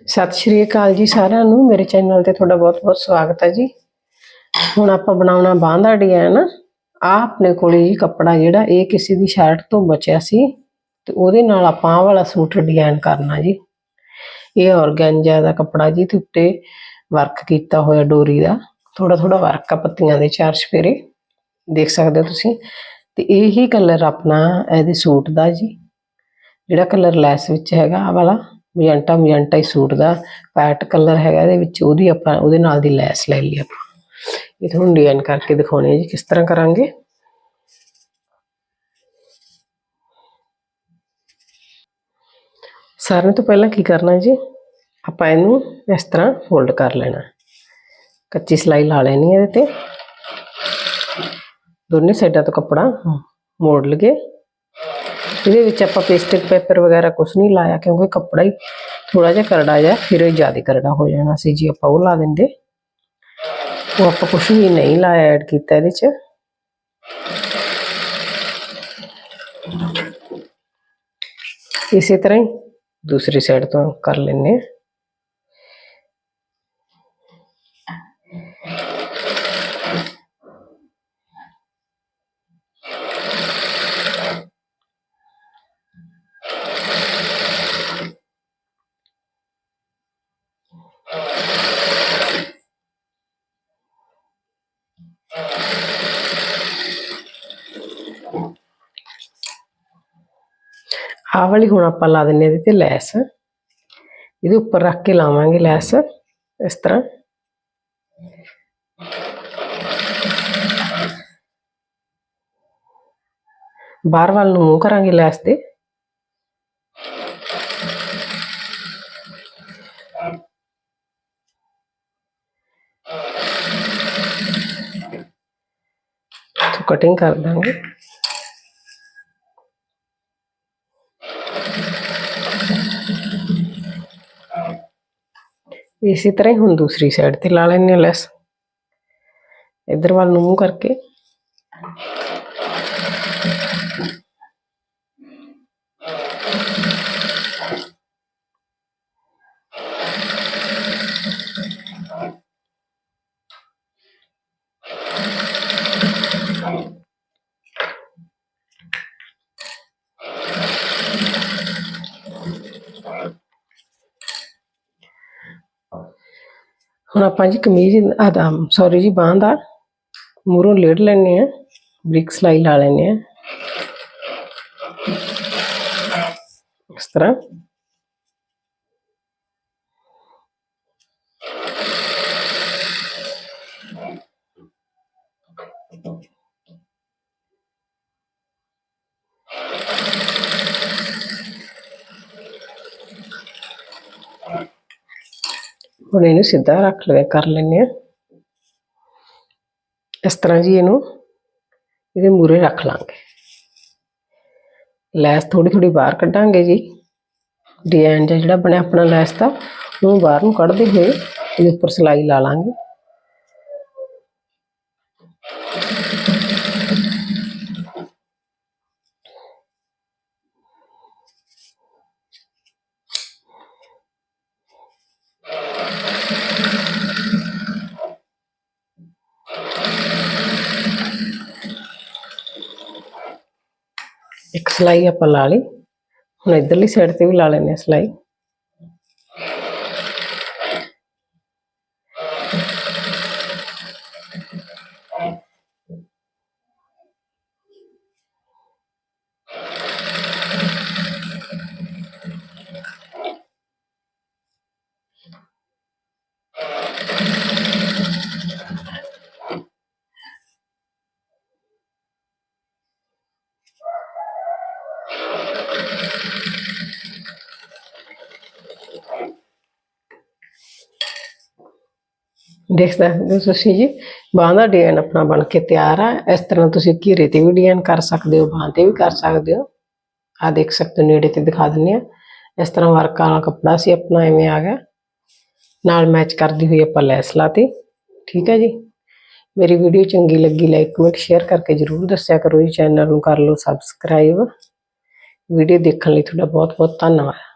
ਸਤਿ ਸ਼੍ਰੀ ਅਕਾਲ ਜੀ ਸਾਰਿਆਂ ਨੂੰ। ਮੇਰੇ ਚੈਨਲ ਤੇ ਤੁਹਾਡਾ ਬਹੁਤ-ਬਹੁਤ ਸਵਾਗਤ ਹੈ ਜੀ। ਹੁਣ ਆਪਾਂ ਬਣਾਉਣਾ ਬਾਂਹ ਦਾ ਡਿਜ਼ਾਈਨ। ਆ ਆਪਣੇ ਕੋਲੇ ਜੀ ਕੱਪੜਾ ਜਿਹੜਾ, ਇਹ ਕਿਸੇ ਦੀ ਸ਼ਰਟ ਤੋਂ ਬਚਿਆ ਸੀ ਤੇ ਉਹਦੇ ਨਾਲ ਆਪਾਂ ਆਹ ਵਾਲਾ ਸੂਟ ਡਿਜ਼ਾਈਨ ਕਰਨਾ ਜੀ। ਇਹ ਔਰਗੈਂਜਾ ਦਾ ਕੱਪੜਾ ਜੀ, ਤੇ ਉੱਤੇ ਵਰਕ ਕੀਤਾ ਹੋਇਆ ਡੋਰੀ ਦਾ। ਥੋੜਾ ਥੋੜਾ ਵਰਕ ਆ ਪੱਤੀਆਂ ਦੇ ਚਾਰ ਛਪੇਰੇ ਦੇਖ ਸਕਦੇ ਹੋ ਤੁਸੀਂ। ਤੇ ਇਹੀ ਕਲਰ ਆਪਣਾ ਇਹਦੇ ਸੂਟ ਦਾ ਜੀ। ਜਿਹੜਾ ਕਲਰ ਲੈਸ ਵਿੱਚ ਹੈਗਾ ਆਹ ਵਾਲਾ। ਮਜੰਟਾ ਮਜੰਟਾ ਹੀ ਸੂਟ ਦਾ ਪੈਟ ਕਲਰ ਹੈਗਾ ਇਹਦੇ ਵਿੱਚ, ਉਹਦੀ ਆਪਾਂ, ਉਹਦੇ ਨਾਲ ਦੀ ਲੈਸ ਲੈ ਲਈ ਆਪਾਂ। ਇਹ ਤੁਹਾਨੂੰ ਡਿਜ਼ਾਈਨ ਕਰਕੇ ਦਿਖਾਉਣੇ ਜੀ, ਕਿਸ ਤਰ੍ਹਾਂ ਕਰਾਂਗੇ। ਸਾਰਿਆਂ ਤੋਂ ਪਹਿਲਾਂ ਕੀ ਕਰਨਾ ਜੀ, ਆਪਾਂ ਇਹਨੂੰ ਇਸ ਤਰ੍ਹਾਂ ਫੋਲਡ ਕਰ ਲੈਣਾ। ਕੱਚੀ ਸਲਾਈ ਲਾ ਲੈਣੀ ਹੈ ਇਹਦੇ ਤੇ। ਦੋਨੇ ਸਾਈਡਾਂ ਤੋਂ ਕੱਪੜਾ ਮੋੜ ਲਗੇ ਇਹਦੇ ਵਿੱਚ ਆਪਾਂ ਪੇਸਟਿਕ ਪੇਪਰ ਵਗੈਰਾ ਕੁਝ ਨਹੀਂ ਲਾਇਆ, ਕਿਉਂਕਿ ਕੱਪੜਾ ਹੀ ਥੋੜਾ ਜਿਹਾ ਕਰੜਾ ਜਿਹਾ, ਫਿਰ ਇਹ ਜ਼ਿਆਦਾ ਕਰੜਾ ਹੋ ਜਾਣਾ ਸੀ ਜੀ, ਆਪਾਂ ਉਹ ਲਾ ਦਿੰਦੇ। ਉਹ ਆਪਾਂ ਕੁਝ ਵੀ ਨਹੀਂ ਲਾਇਆ ਐਡ ਕੀਤਾ ਇਹਦੇ 'ਚ। ਇਸੇ ਤਰ੍ਹਾਂ ਹੀ ਦੂਸਰੀ ਸਾਈਡ ਤੋਂ ਕਰ ਲੈਣੇ ਆਹ ਵਾਲੀ ਹੁਣ ਆਪਾਂ ਲਾ ਦਿੰਨੇ ਇਹਦੇ ਤੇ ਲੈਸ। ਇਹਦੇ ਉੱਪਰ ਰੱਖ ਕੇ ਲਾਵਾਂਗੇ ਲੈਸ, ਇਸ ਤਰ੍ਹਾਂ। ਬਾਹਰ ਵੱਲ ਨੂੰ ਮੂੰਹ ਕਰਾਂਗੇ ਲੈਸ ਤੇ। ਤੋਂ ਕਟਿੰਗ ਕਰ ਦਾਂਗੇ ਇਸੇ ਤਰ੍ਹਾਂ ਹੀ ਹੁਣ ਦੂਸਰੀ ਸਾਈਡ ਤੇ ਲਾ ਲੈਣੇ ਲੈਸ ਇਧਰ ਵੱਲ ਨੂੰ ਮੂੰਹ ਕਰਕੇ ਹੁਣ ਆਪਾਂ ਜੀ ਕਮੀਜ਼ ਆਦਾ ਸੌਰੀ ਜੀ, ਬਾਂਹ ਦਾ ਮੂਰੋਂ ਲੇੜ ਲੈਣੇ ਆ ਬ੍ਰਿਕ ਸਲਾਈ ਲਾ ਲੈਣੇ ਆ ਇਸ ਤਰ੍ਹਾਂ। ਹੁਣ ਇਹਨੂੰ ਸਿੱਧਾ ਰੱਖ ਲੈ ਕਰ ਲੈਨੇ ਆ ਇਸ ਤਰ੍ਹਾਂ ਜੀ ਇਹਨੂੰ ਇਹਦੇ ਮੂਰੇ ਰੱਖ ਲਾਂਗੇ। ਲੈਸ ਥੋੜੀ ਥੋੜੀ ਬਾਹਰ ਕੱਢਾਂਗੇ ਜੀ। ਡਿਜ਼ਾਈਨ ਜਿਹਾ ਜਿਹੜਾ ਬਣਿਆ ਆਪਣਾ ਲੈਸ ਦਾ, ਉਹਨੂੰ ਬਾਹਰ ਨੂੰ ਕੱਢਦੇ ਹੋਏ ਇਹਦੇ ਉੱਪਰ ਸਲਾਈ ਲਾ ਲਾਂਗੇ। ਇੱਕ ਸਲਾਈ ਆਪਾਂ ਲਾ ਲਈ ਹੁਣ ਇਧਰਲੀ ਸਾਈਡ ਤੇ ਵੀ ਲਾ ਲੈਣੇ ਆ ਸਲਾਈ ਦੇਖ ਸਕਦੇ ਹੋ ਤੁਸੀਂ ਜੀ, ਬਾਂਹ ਦਾ ਡਿਜ਼ਾਈਨ ਆਪਣਾ ਬਣ ਕੇ ਤਿਆਰ ਆ। ਇਸ ਤਰ੍ਹਾਂ ਤੁਸੀਂ ਘੇਰੇ ਤੇ ਵੀ ਡਿਜ਼ਾਈਨ ਕਰ ਸਕਦੇ ਹੋ, ਬਾਂਹ ਤੇ ਵੀ ਕਰ ਸਕਦੇ ਹੋ। ਆ ਦੇਖ ਸਕਦੇ ਹੋ, ਨੇੜੇ ਤੇ ਦਿਖਾ ਦਿੰਨੇ ਆ। ਇਸ ਤਰ੍ਹਾਂ ਵਰਕ ਵਾਲਾ ਕੱਪੜਾ ਸੀ, ਆਪਣਾ ਐਵੇਂ ਆ ਗਿਆ। ਨਾਲ ਮੈਚ ਕਰਦੀ ਹੋਈ ਆਪਾਂ ਲੈਸ ਲਾਤੀ। ਠੀਕ ਹੈ ਜੀ? ਮੇਰੀ ਵੀਡੀਓ ਚੰਗੀ ਲੱਗੀ ਲਾਈਕ ਕਮੈਂਟ ਸ਼ੇਅਰ ਕਰਕੇ ਜਰੂਰ ਦੱਸਿਆ ਕਰੋ ਜੀ। ਚੈਨਲ ਨੂੰ ਕਰ ਲਓ ਸਬਸਕ੍ਰਾਈਬ ਵੀਡੀਓ ਦੇਖਣ ਲਈ ਤੁਹਾਡਾ ਬਹੁਤ ਬਹੁਤ ਧੰਨਵਾਦ।